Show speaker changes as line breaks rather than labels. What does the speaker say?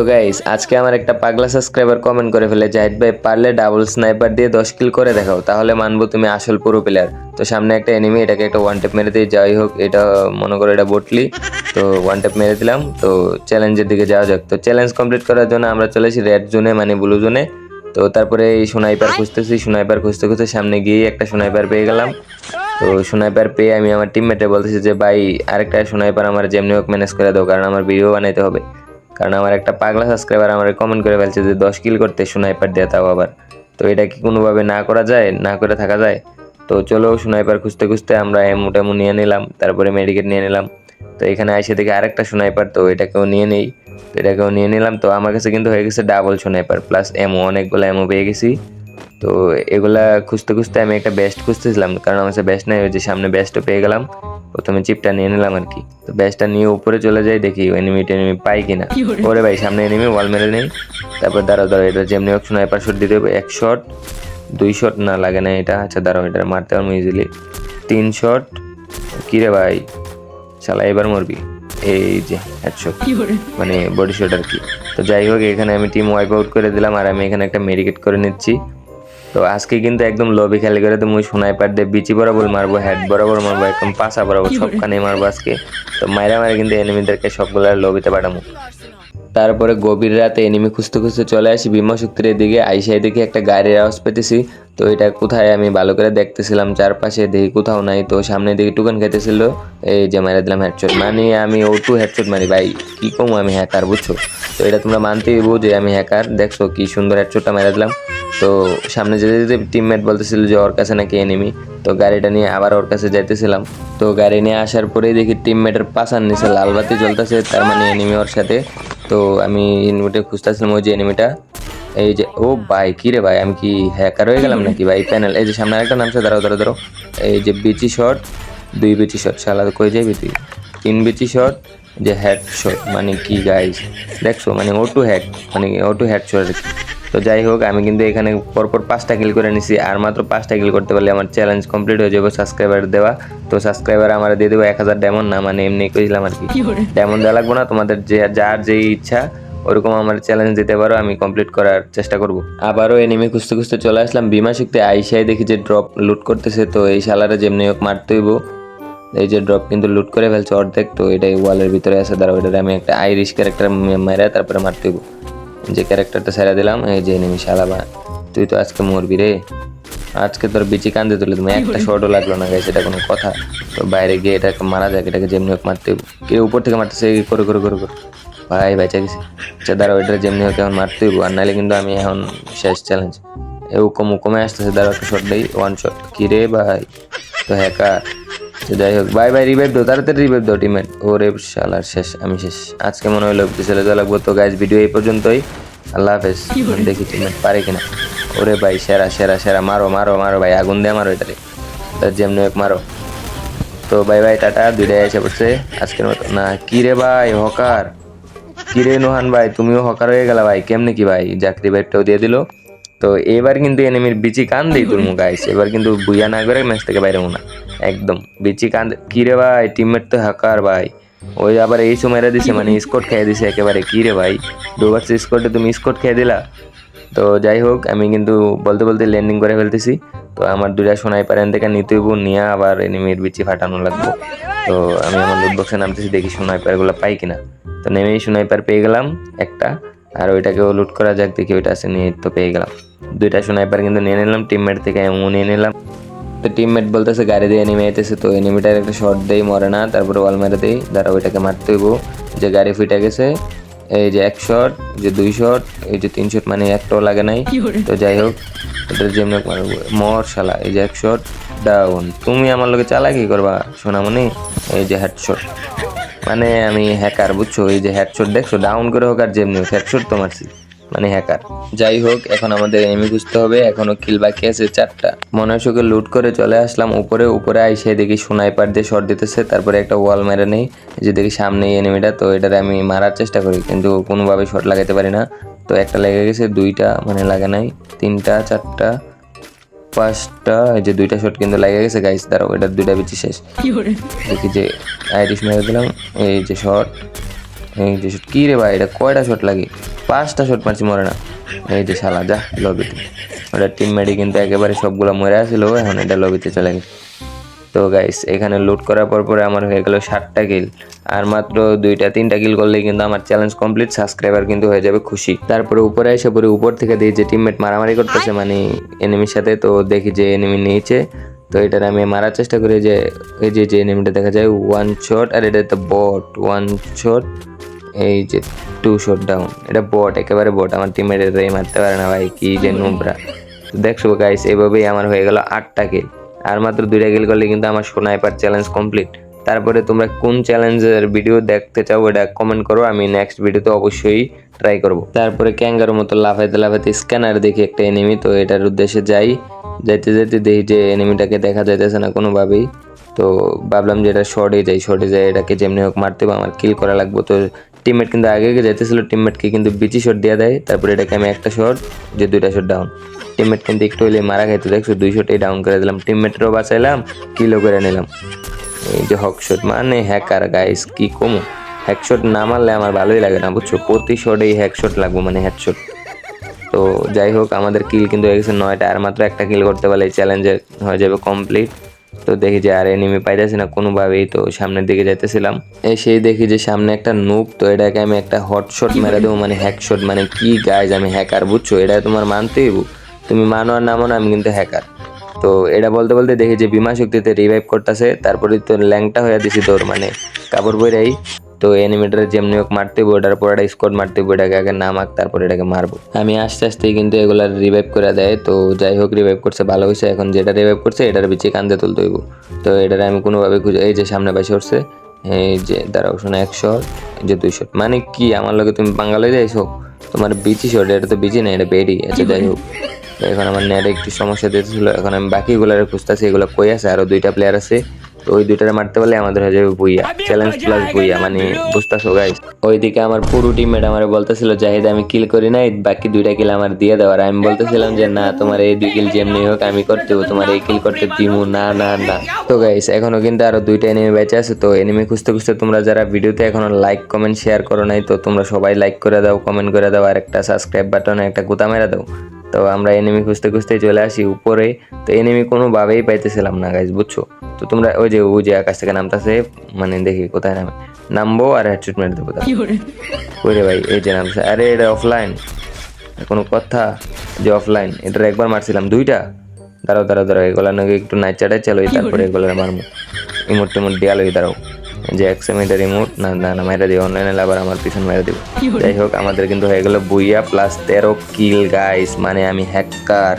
তো গাইস আজকে আমার একটা পাগলা সাবস্ক্রাইবার কমেন্ট করে ফেলে, জাহিদ ভাই, পারলে ডাবল স্নাইপার দিয়ে দশ কিল করে দেখাও, তাহলে মানবো তুমি আসল পুরো প্লেয়ার তো সামনে একটা এনিমি এটাকে একটা ওয়ান টেপ মেরে দিয়ে যাই হোক, এটা মনে করো এটা বটলি তো ওয়ান টেপ মেরে দিলাম, তো চ্যালেঞ্জের দিকে যাওয়া যাক। তো চ্যালেঞ্জ কমপ্লিট করার জন্য আমরা চলে চলেছি রেড জোনে মানে ব্লু জোনে তো তারপরে এই সোনাইপার খুঁজতেছি সোনাইপার খুঁজতে খুঁজতে সামনে গিয়ে একটা সোনাইপার পেয়ে গেলাম। তো সোনাইপার পেয়ে আমি আমার টিমমেটে বলতেছি যে, ভাই, আরেকটা সোনাইপার আমার যেমনি হোক ম্যানেজ করে দাও, কারণ আমার ভিডিও বানাইতে হবে। কারণ আমার একটা পাগলা সাবস্ক্রাইবার আমার কমেন্ট করে ফেলছে যে দশ কিল করতে সোনাইপার দেয়া তাও আবার। তো এটা কি কোনোভাবে না করা যায়, না করে থাকা যায়? তো চলো সোনাইপার খুঁজতে খুঁজতে আমরা এমো টেমু নিয়ে নিলাম, তারপরে মেডিকেট নিয়ে নিলাম। তো এখানে এসে দেখি আরেকটা সোনাইপার তো এটাকেও নিয়ে নেই। তো এটাকেও নিয়ে নিলাম, তো আমার কাছে কিন্তু হয়ে গেছে ডাবল সোনাইপার প্লাস এমও অনেকগুলো এমও পেয়ে গেছি। তো এগুলা খুঁজতে খুঁজতে আমি একটা বেস্ট খুঁজতেছিলাম কারণ আমার কাছে বেস্ট নাই ওই যে সামনে বেস্টও পেয়ে গেলাম। প্রথমে চিপটা নিয়ে নিলাম আর কি। তো বেস্টটা নিয়ে উপরে চলে যাই দেখি এনিমি টেনিমি পাই কিনা। ওরে? ভাই সামনে এনিমি ওয়াল মেরে নেই। তারপর দাঁড়াও দাঁড়াও এটা যেমনি হোক স্নাইপার শট দিতে হবে। এক শট দুই শট না লাগে না এটা। আচ্ছা দাঁড়াও এটা মারতে পারব ইজিলি তিন শট কিরে ভাই? শালা এবার মরবি? এই যে হেডশট মানে বডি শট আর কি। তো যাই হোক এখানে আমি টিম ওয়াইপ আউট করে দিলাম আর আমি এখানে একটা মেডিকেট করে নিচ্ছি। তো আজকে কিন্তু একদম লবি খেলে করে তো মুই সোনাইপার দিয়ে বিচি বরাবর মারবো হেড বরাবর মারবো একদম পাশা বরাবর সবখানে মারবো আজকে। তো মাইরা মারে কিন্তু এনিমিদেরকে সবগুলো লবিতে পাঠাবো তারপরে গভীর রাতে এনিমি খুঁজতে খুঁজতে চলে আসি বিমা শক্তির দিকে আইসাই দেখে একটা গাড়ির আওয়াজ পেতেছি। তো এটা কোথায় আমি ভালো করে দেখতেছিলাম, চারপাশে দেখি কোথাও নাই, তো সামনে দিকে টুকান খেতেছিল। এই যে মারা দিলাম হেডশট মানে আমি ও টু হেডশট মারি, ভাই, কি কম আমি হ্যাকার বুঝছ? তো এটা তোমরা মানতেই যে আমি হ্যাকার দেখছ কি সুন্দর হেডশটটা মেরে দিলাম। তো সামনে যেতে যেতে টিমমেট বলতেছিল যে ওর কাছে নাকি এনিমি তো গাড়িটা নিয়ে আবার ওর কাছে যাইতেছিলাম। তো গাড়ি নিয়ে আসার পরেই দেখি টিমমেটের পাশার নিচে লাল বাতি জ্বলতেছে, তার মানে এনিমি ওর সাথে। তো আমি ইনভিটে খুঁজতেছিলাম ওই যে এনিমিটা এই যে ও ভাই কি রে ভাই আমি কি হ্যাকার হয়ে গেলাম নাকি ভাই? প্যানেল এই যে সামনে একটা নামছে দাঁড়াও দাঁড়াও দাঁড়াও। এই যে বিচি শট দুই বিচি শট শালা কই যাবি তুই? তিন বিচি শট যে হেড শট মানে কি গাইজ দেখছ মানে ও টু হেড মানে ও টু হেড শট তো যাই হোক আমি কিন্তু এখানে পরপর পাঁচটা কিল করে নিছি আর মাত্র পাঁচটা কিল করতে পারলে আমার চ্যালেঞ্জ কমপ্লিট হয়ে যাবে সাবস্ক্রাইবার দেওয়া। তো সাবস্ক্রাইবার আমার দিয়ে দেবো এক হাজার ডেমন না মানে এমনি কইছিলাম আর কি। ডেমন দেওয়া লাগবো না তোমাদের যে যার যেই ইচ্ছা ওরকম আমার চ্যালেঞ্জ দিতে পারো আমি কমপ্লিট করার চেষ্টা করব। আবারও এনিমি খুঁজতে খুঁজতে চলে আসলাম। বিমা শক্তি আইসাই দেখি যে ড্রপ লুট করতেছে তো এই শালারে যেমনি হোক মারতে হইব। এই যে ড্রপ কিন্তু লুট করে ফেলছে অর্ধেক তো এটাই ওয়ালের ভিতরে আছে দাঁড়াও এটার আমি একটা আইরিশ ক্যারেক্টার মেরে তারপরে মারতে হইব। যে ক্যারেক্টারটা সেরা দিলাম এই যে এনিমি শালা বা তুই তো আজকে মরবি রে। আজকে তোর বিচি কান্দে তুলে তুমি একটা শর্টও লাগল না গাইছে এটা কোনো কথা। তো বাইরে গিয়ে এটাকে মারা যাক এটাকে যেমনি হোক মারতে হইব। কেউ উপর থেকে মারতেছে করে করে করে করে। ভাই বেঁচে গেছি। দাঁড়াও এটা যেমনি হোক এখন মারতে হইব। আর নাহলে কিন্তু আমি এখন শেষ চ্যালেঞ্জ এ কম কমে আসতেছে দাঁড়াও একটা শট দেই। ওয়ান শট কি রে ভাই? তো হ্যাকার তো যাই হোক বাই বাই রিভাইভ দাও তাড়াতাড়ি রিভাইভ দাও টিমেট ওরে শালার শেষ আমি শেষ। আজকে মনে হলো চলে যাওয়া লাগবো। তো গাইজ ভিডিও এই পর্যন্তই। আল্লাহ হাফেজ। দেখি টিমেট পারে কিনা। ওরে ভাই সেরা সেরা সেরা। মারো মারো মারো ভাই আগুন দিয়ে মারো এটারে। তার যেমনি হোক মারো। তো বাই বাই টাটা। দুইটাই এসে পড়ছে। আজকের মতো। না কি রে ভাই হকার। কি রে নোহান ভাই, তুমিও হকার হয়ে গেলা ভাই, কেমনে কি ভাই? চাকরি বাইকটাও দিয়ে দিল। তো এবার কিন্তু এনিমির বিচি কান দেই তোর মুখ আইস এবার কিন্তু বুইয়া না করে ম্যাচ থেকে বাইরে না। একদম। বিচি কান কিরে ভাই টিমমেট তো হ্যাকার ভাই। ওই আবার এই সময় দিছে মানে স্কোট খেয়ে দিছে একেবারে। কিরে ভাই দুবার স্কোটে তুমি স্কোট খেয়ে দিলা? তো যাই হোক, আমি কিন্তু বলতে বলতে ল্যান্ডিং করে ফেলতেছি। তো আমার দুইটা সোনাই পারেন থেকে নিতে হইব, নিয়ে আবার এনিমির বিচি ফাটানো লাগবে। তো আমি আমার লুট বক্সে নামতেছি দেখি সোনাই পারগুলো পাই কিনা। তো নেমেই সোনাই পার পেয়ে গেলাম একটা আর ওইটাকেও লুট করা যাক দেখি ওইটা আছে নিয়ে তো পেয়ে গেলাম। দুইটা সোনাইপার কিন্তু নিয়ে নিলাম টিমমেট থেকে এমন নিয়ে নিলাম। তো টিমমেট বলতেছে গাড়ি দিয়ে এনিমি আইতেছে। তো এনিমিটার একটা শর্ট দেই মরে না তারপরে ওয়াল মেরে দেই দাঁড়া ওইটাকে মারতে হইব। যে গাড়ি ফিটে গেছে এই যে এক শট যে দুই শট এই যে তিন শট মানে একটাও লাগে নাই। তো যাই হোক এটার যেমন মর শালা এই যে এক শট ডাউন তুমি আমার লোকে চালাকি করবা, সোনামণি? এই যে হেডশট মানে আমি হ্যাকার বুঝছ? এই যে হেডশট দেখছ ডাউন করে হোক আর যেমনি হোক হেডশট তো মারছি। মানে হ্যাকার যাই হোক, এখন আমাদের এমি খুঁজতে হবে। এখনও কিল বাকি আছে চারটা। মনে হয় সুখে লুট করে চলে আসলাম উপরে। উপরে আইসে দেখি সোনাইপার দিয়ে শট দিতেছে। তারপরে একটা ওয়াল মেরে নেই। যে দেখি সামনেই এনিমিটা তো এটারে আমি মারার চেষ্টা করি, কিন্তু কোনোভাবে শট লাগাতে পারি না। তো একটা লেগে গেছে, দুইটা। মানে লাগে নাই। তিনটা, চারটা। পাঁচটা এই যে দুইটা শট কিন্তু লাগে গেছে গাইস দাঁড়াও এটা দুইটা বেশি শেষ। দেখি যে আইরিশ মেরে দিলাম এই যে শট এই যে শট কী রে ভাই এটা কয়টা শট লাগে? পাঁচটা শট মারছি মরে না। এই যে শালা যা লবিতে ওটা টিমমেটই কিন্তু একেবারে সবগুলো মরে আসলো এখন এটা লবিতে চলে গেছে। তো গাইস এখানে লুট করার পর পরে আমার হয়ে গেল ষাটটা কিল আর মাত্র দুইটা, তিনটা কিল করলেই কিন্তু আমার চ্যালেঞ্জ কমপ্লিট সাবস্ক্রাইবার কিন্তু হয়ে যাবে খুশি। তারপরে উপরে এসে পরে উপর থেকে দেখি যে টিমমেট মারামারি করতেছে মানে এনিমির সাথে তো দেখি যে এনিমি নিয়েছে। তো এটার আমি মারার চেষ্টা করি যে, এই যে যে এনিমিটা দেখা যায় ওয়ান শট আর এটা তো বট ওয়ান শট এই যে টু শট ডাউন এটা বট একেবারে বট আমার টিমের মারতে পারে না ভাই, কি যে নোবরা দেখছ গাইস এইভাবেই আমার হয়ে গেল আটটা কিল আর মাত্র দুইটা কিল করলে কিন্তু আমার সোনাইপার চ্যালেঞ্জ কমপ্লিট তারপরে তোমরা কোন চ্যালেঞ্জের ভিডিও দেখতে চাও এটা কমেন্ট করো, আমি নেক্সট ভিডিওতে অবশ্যই ট্রাই করব। তারপরে ক্যাঙ্গার মতো লাফাইতে লাফাইতে স্ক্যানার দেখি একটা এনিমি তো এটার উদ্দেশ্যে যাই। যাইতে যাইতে দেখি যে এনিমিটাকে দেখা যাইতেছে না কোনোভাবেই। তো ভাবলাম যে এটা শর্টে যাই শর্টে যাই, এটাকে যেমনি হোক মারতে হবে, আমার কিল করা লাগবে। তো টিমমেট কিন্তু আগে আগে যাইতেছিল টিমমেটকে কিন্তু বিচি শট দিয়ে দেয়, তারপরে এটাকে আমি একটা শট যে দুইটা শট ডাউন টিমমেট কিন্তু একটু হলে মারা খাইতে, দেখছ? দুই শটেই ডাউন করে দিলাম টিমমেটেরও বাঁচাইলাম কিলও করে নিলাম। এই যে হক শট মানে হ্যাকার গাইস কি কমো? হ্যাক শট না মারলে আমার ভালোই লাগে না, বুঝছ? প্রতি শটেই হ্যাক শট লাগবে মানে হ্যাক শট তো যাই হোক, আমাদের কিল কিন্তু হয়ে গেছে নয়টা, আর মাত্র একটা কিল করতে পারলে চ্যালেঞ্জে হয়ে যাবে কমপ্লিট তো দেখি যে আর এনিমি পাইতেছি না, কোনোভাবেই তো সামনের দিকে যাইতেছিলাম। সেই দেখি যে সামনে একটা নুক তো এটাকে আমি একটা হট শট মেরে দেবো মানে হ্যাক শট মানে কি গাইজ আমি হ্যাকার বুঝছ? এটা তোমার মানতেই। তুমি মানো আর না মানো, আমি কিন্তু হ্যাকার তো এটা বলতে বলতে দেখি যে বিমা শক্তিতে রিভাইভ করতেছে, তারপরে তো ল্যাংটা হয়ে দিছি তোর মানে কাপড় বইরাই তো এনিমিটার যেমনি হোক মারতে হইব ওটার পর একটা স্কোয়াড মারতে হইব এটাকে আগে নামাক, তারপর এটাকে মারবো। আমি আস্তে আস্তে কিন্তু এগুলার রিভাইভ করে দেয়, তো যাই হোক রিভাইভ করছে, ভালো হয়েছে। এখন যেটা রিভাইভ করছে, এটার বিচে কান্দে তুলতে হইব। তো এটার আমি কোনোভাবে খুঁজে এই যে সামনে পাশে উঠছে এই যে দাঁড়াও শোনা একশো যে দুইশো মানে কি আমার লগে তুমি বাঙালি যাইছো তোমার বিচি শট এটা তো বিচি না এটা বেডি। আচ্ছা যাই হোক। এখন আমার নেটে একটু সমস্যা দিতেছিল এখন আমি বাকিগুলো খুঁজতেছি এগুলো কই আছে? আরও দুইটা প্লেয়ার আছে। তো ওই দুইটারে মারতে পারলে আমাদের হয়ে যাবে বুইয়া চ্যালেঞ্জ প্লাস বুইয়া মানে বুঝতেছো গাইস ওইদিকে আমার পুরো টিমমেট আমার বলতেছিল, জাহিদ, আমি কিল করি নাই, বাকি দুইটা কিল আমার দিয়ে দেওয়ার আমি বলতেছিলাম যে, না, তোমার এই দুই কিল যেমনি হোক, আমি করতে তোমার এই কিল করতে দিমু। না না না। তো গাইস এখনও কিন্তু আরও দুইটা এনিমি বেঁচে আছে। তো এনিমি খুঁজতে খুঁজতে তোমরা যারা ভিডিওতে এখনও লাইক কমেন্ট শেয়ার করো নাই, তো তোমরা সবাই লাইক করে দাও কমেন্ট করে দাও, আর একটা সাবস্ক্রাইব বাটনে একটা গুতা মেরে দাও। তো আমরা এনিমি খুঁজতে খুঁজতে চলে আসি উপরে। তো এনিমি কোনোভাবেই পাইতেছিলাম না গাইজ বুঝছ? তো তোমরা ওই যে ওই যে আকাশ থেকে নামতেছে মানে দেখি কোথায় নামে। নামবো আর হেডশট মেরে দেবো তারপর। ওই রে ভাই এই যে নামছে। আরে এটা অফলাইন কোনো কথা যে অফলাইন এটার একবার মারছিলাম দুইটা? দাঁড়াও দাঁড়াও দাঁড়াও এগুলো নাকি একটু নাচাটাই চালোই তারপরে এগুলো মারমু। ইমোট টিমোট দিয়ালোই দাঁড়াও। যে একশো মিটার রিমোট না না না মেরে দিও অনলাইনে আবার আমার পিছন মেরে দিব যাই হোক আমাদের কিন্তু হয়ে গেলো বুইয়া প্লাস তেরো কিল গাইস মানে আমি হ্যাকার